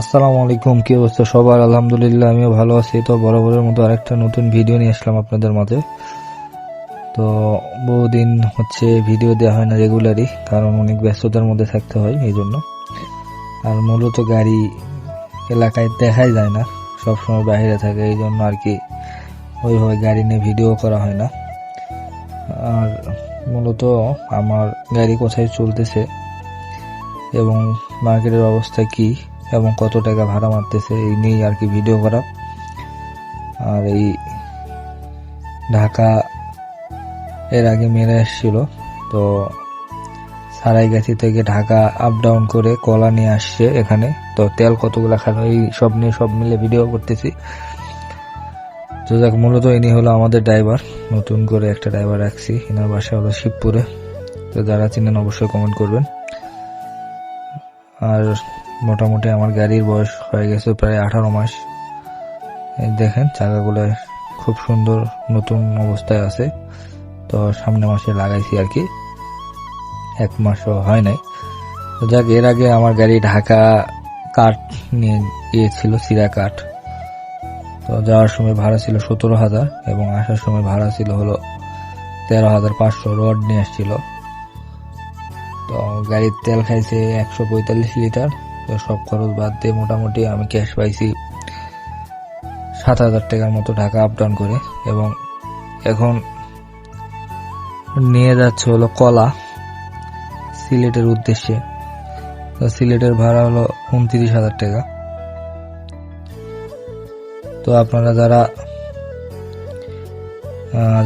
আসসালামু আলাইকুম, কি অবস্থা সবার? আলহামদুলিল্লাহ, আমিও ভালো আছি। তো বরাবরের মতো আরেকটা নতুন ভিডিও নিয়ে আসলাম আপনাদের মাঝে। তো বহুদিন হচ্ছে ভিডিও দেওয়া হয় না রেগুলারই, কারণ অনেক ব্যস্ততার মধ্যে থাকতে হয় এই জন্য। আর মূলত গাড়ি এলাকায় দেখাই যায় না, সবসময় বাইরে থাকে, এই জন্য আর কি ওইভাবে গাড়ি নিয়ে ভিডিও করা হয় না। আর মূলত আমার গাড়ি কোথায় চলতেছে এবং মার্কেটের অবস্থা কি এবং কত টাকা ভাড়া মারতেছে, এই নিয়েই আর কি ভিডিও করা। আর এই ঢাকা এর আগে মেরে এসেছিল, তো সারাইগাছি থেকে ঢাকা আপ ডাউন করে কলা নিয়ে আসছে এখানে। তো তেল কতগুলো খালো এই সব নিয়ে সব মিলে ভিডিও করতেছি। তো যাক, মূলত ইনি হলো আমাদের ড্রাইভার নতুন করে একটা ড্রাইভার রাখছি এনার বাসা হলো শিবপুরে। তো যারা চিনেন অবশ্যই কমেন্ট করবেন। আর মোটামুটি আমার গাড়ির বয়স হয়ে গেছে প্রায় আঠারো মাস। দেখেন, চাকাগুলো খুব সুন্দর নতুন অবস্থায় আছে। তো সামনে মাসে লাগাইছি আর কি। এক মাসও হয় নাই। তো যাক, এর আগে আমার গাড়ি ঢাকা কাঠ নিয়ে গিয়েছিল, সিরা কাঠ। তো যাওয়ার সময় ভাড়া ছিল সতেরো হাজার এবং আসার সময় ভাড়া ছিল হলো তেরো হাজার পাঁচশো রড নিয়ে আসছিল। তো গাড়ির তেল খাইছে একশো পঁয়তাল্লিশ লিটার। তো সব খরচ বাদ দিয়ে মোটামুটি আমি ক্যাশ পাইছি সাত হাজার টাকার মতো ঢাকা আপ ডাউন করে। এবং এখন নিয়ে যাচ্ছে হলো কলা সিলেটের উদ্দেশ্যে। তো সিলেটের ভাড়া হলো উনত্রিশ হাজার টাকা। তো আপনারা যারা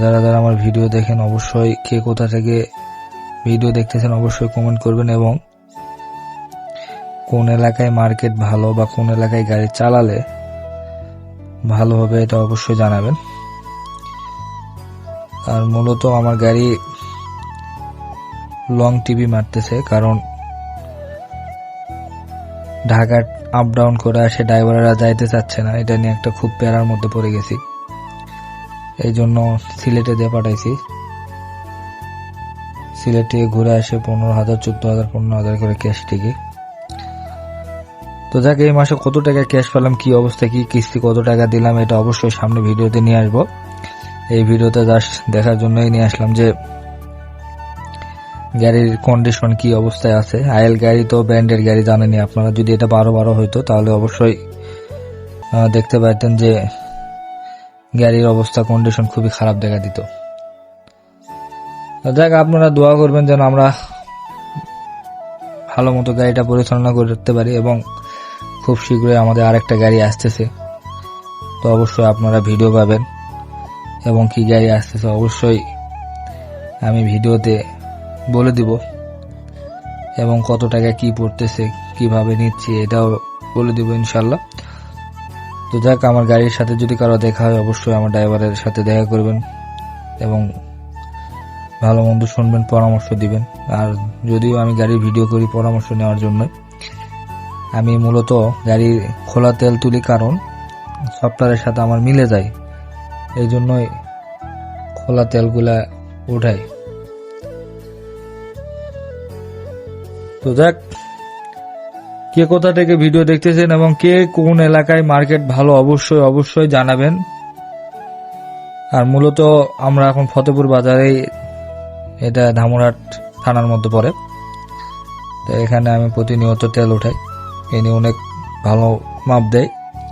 যারা যারা আমার ভিডিও দেখেন, অবশ্যই কে কোথা থেকে ভিডিও দেখতেছেন অবশ্যই কমেন্ট করবেন এবং কোন এলাকায় মার্কেট ভালো বা কোন এলাকায় গাড়ি চালালে ভালো হবে এটা অবশ্যই জানাবেন। আর মূলত আমার গাড়ি লং টিভি মারতেছে কারণ ঢাকা আপ ডাউন করে আসে ড্রাইভাররা যাইতে চাচ্ছে না, এটা নিয়ে একটা খুব প্যারার মধ্যে পড়ে গেছি। এই জন্য সিলেটে দিয়ে পাঠাইছি। সিলেট থেকে ঘুরে আসে পনেরো হাজার, চোদ্দ হাজার, পনেরো হাজার করে ক্যাশ টিকিট। তো যাক, এই মাসে কত টাকা ক্যাশ পেলাম, কি অবস্থা, কি কিস্তি, কত টাকা দিলাম, এটা অবশ্যই সামনে ভিডিওতে নিয়ে আসব। এই ভিডিওতে জাস্ট দেখার জন্যই নিয়ে আসলাম যে, গাড়ির কন্ডিশন কি অবস্থায় আছে। আইএল গাড়ি তো ব্র্যান্ডের গাড়ি জানেনি আপনারা যদি এটা বারো বারো হইতো, তাহলে অবশ্যই দেখতে পাইতেন যে, গাড়ির অবস্থা কন্ডিশন খুবই খারাপ দেখা দিত। যাক আপনারা দোয়া করবেন যেন আমরা ভালো মতো গাড়িটা পরিচালনা করতে পারি এবং খুব শীঘ্রই আমাদের আরেকটা গাড়ি আসতেছে। তো অবশ্যই আপনারা ভিডিও পাবেন। এবং কি গাড়ি আসতেছে অবশ্যই আমি ভিডিওতে বলে দিব। এবং কত টাকা কি পড়তেছে, কীভাবে নিচ্ছি এটাও বলে দিব ইনশাল্লাহ তো যাক, আমার গাড়ির সাথে যদি কারও দেখা হয়, অবশ্যই আমার ড্রাইভারের সাথে দেখা করবেন। এবং ভালো মন্দ শুনবেন, পরামর্শ দিবেন। আর যদিও আমি গাড়ির ভিডিও করি পরামর্শ নেওয়ার জন্য আমি মূলত গাড়ির খোলা তেল তুলি কারণ সফটওয়্যারের সাথে আমার মিলে যায়। এই জন্যই খোলা তেলগুলা উঠাই। তো দেখ কে কোথা থেকে ভিডিও দেখতেছেন এবং কে কোন এলাকায় মার্কেট ভালো, অবশ্যই অবশ্যই জানাবেন। আর মূলত আমরা এখন ফতেপুর বাজারে এটা ধামরাট থানার মধ্যে পড়ে। তো এখানে আমি প্রতিনিয়ত তেল উঠাই। এনে অনেক ভালো মাপ দেয়।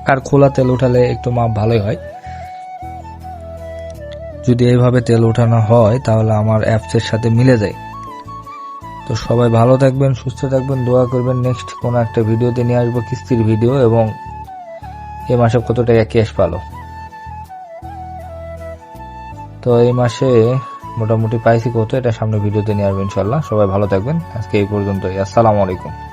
আর খোলা তেল উঠালে একটু মাপ ভালোই হয়। যদি এইভাবে তেল উঠানো হয়, তাহলে আমার অ্যাপসের সাথে মিলে যায়। তো সবাই ভালো থাকবেন, সুস্থ থাকবেন, দোয়া করবেন। নেক্সট কোনো একটা ভিডিওতে নিয়ে আসব, কিস্তির ভিডিও এবং এ মাসে কত টাকা ক্যাশ পালো। তো এই মাসে মোটামুটি পাইছি কত, এটা সামনে ভিডিওতে নিয়ে আসব ইনশাল্লাহ। সবাই ভালো থাকবেন। আজকে এই পর্যন্তই। আসসালামু আলাইকুম।